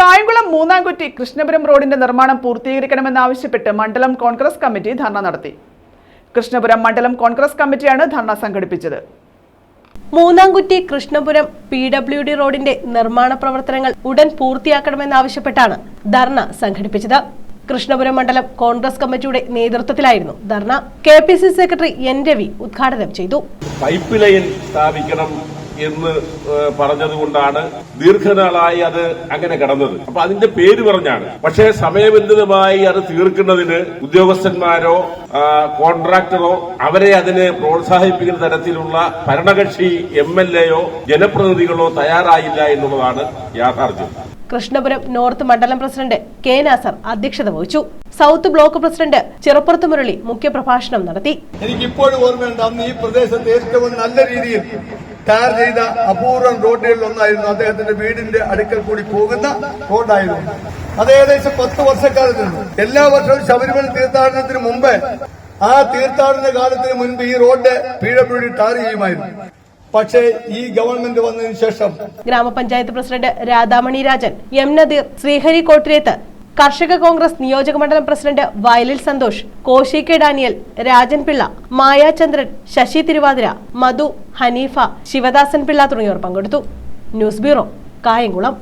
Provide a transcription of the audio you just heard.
കായംകുളം മൂന്നാംകുറ്റി കൃഷ്ണപുരം റോഡിന്റെ നിർമ്മാണം പൂർത്തീകരിക്കണമെന്നാവശ്യപ്പെട്ട് മണ്ഡലം കോൺഗ്രസ് കമ്മിറ്റി ധർണ നടത്തി. കൃഷ്ണപുരം മണ്ഡലം കോൺഗ്രസ് കമ്മിറ്റിയാണ് ധർണ സംഘടിപ്പിച്ചത്. Moonnamkutti Krishnapuram P W D റോഡിന്റെ നിർമ്മാണ പ്രവർത്തനങ്ങൾ ഉടൻ പൂർത്തിയാക്കണമെന്നാവശ്യപ്പെട്ടാണ് ധർണ സംഘടിപ്പിച്ചത്. കൃഷ്ണപുരം മണ്ഡലം കോൺഗ്രസ് കമ്മിറ്റിയുടെ നേതൃത്വത്തിലായിരുന്നു ധർണ. K P C secretary N Ravi ഉദ്ഘാടനം ചെയ്തു. പൈപ്പ് ലൈൻ സ്ഥാപിക്കണം എന്ന് പറഞ്ഞതുകൊണ്ടാണ് ദീർഘനാളായി അത് അങ്ങനെ കിടന്നത്. അപ്പൊ അതിന്റെ പേര് പറഞ്ഞാണ്. പക്ഷേ സമയബന്ധിതമായി അത് തീർക്കുന്നതിന് ഉദ്യോഗസ്ഥന്മാരോ കോൺട്രാക്ടറോ അവരെ അതിനെ പ്രോത്സാഹിപ്പിക്കുന്ന തരത്തിലുള്ള ഭരണകക്ഷി എം എൽ എയോ ജനപ്രതിനിധികളോ തയ്യാറായില്ല എന്നുള്ളതാണ് യാഥാർത്ഥ്യം. കൃഷ്ണപുരം നോർത്ത് മണ്ഡലം പ്രസിഡന്റ് കെ നാസർ അധ്യക്ഷത വഹിച്ചു. South block president Cheruppurath Murali മുഖ്യപ്രഭാഷണം നടത്തി. എനിക്ക് ഇപ്പോഴും ഓർമ്മയുണ്ട് അന്ന് ഈ പ്രദേശത്ത് ഏറ്റവും നല്ല രീതിയിൽ ടാർ ചെയ്ത അപൂർവം റോഡുകളിൽ ഒന്നായിരുന്നു അദ്ദേഹത്തിന്റെ വീടിന്റെ അടുക്കൽ കൂടി പോകുന്ന റോഡായിരുന്നു. അത് ഏകദേശം പത്ത് വർഷക്കാലത്തുണ്ട് എല്ലാ വർഷവും ശബരിമല തീർത്ഥാടനത്തിന് മുമ്പ് ആ തീർത്ഥാടന കാലത്തിന് മുൻപ് ഈ റോഡ് പീഴപ്പുഴി ടാർ ചെയ്യുമായിരുന്നു. പക്ഷേ ഈ ഗവൺമെന്റ് വന്നതിന് ശേഷം ഗ്രാമപഞ്ചായത്ത് പ്രസിഡന്റ് രാധാമണി രാജൻ എം നദീർ ശ്രീഹരി കോട്ടിരേത്ത് കർഷക കോൺഗ്രസ് നിയോജക മണ്ഡലം പ്രസിഡന്റ് വയലിൽ സന്തോഷ് കോശി കെ ഡാനിയൽ രാജൻ പിള്ള മായാചന്ദ്രൻ ശശി തിരുവാതിര മധു ഹനീഫ ശിവദാസൻ പിള്ള തുടങ്ങിയവർ പങ്കെടുത്തു. News bureau Kayamkulam.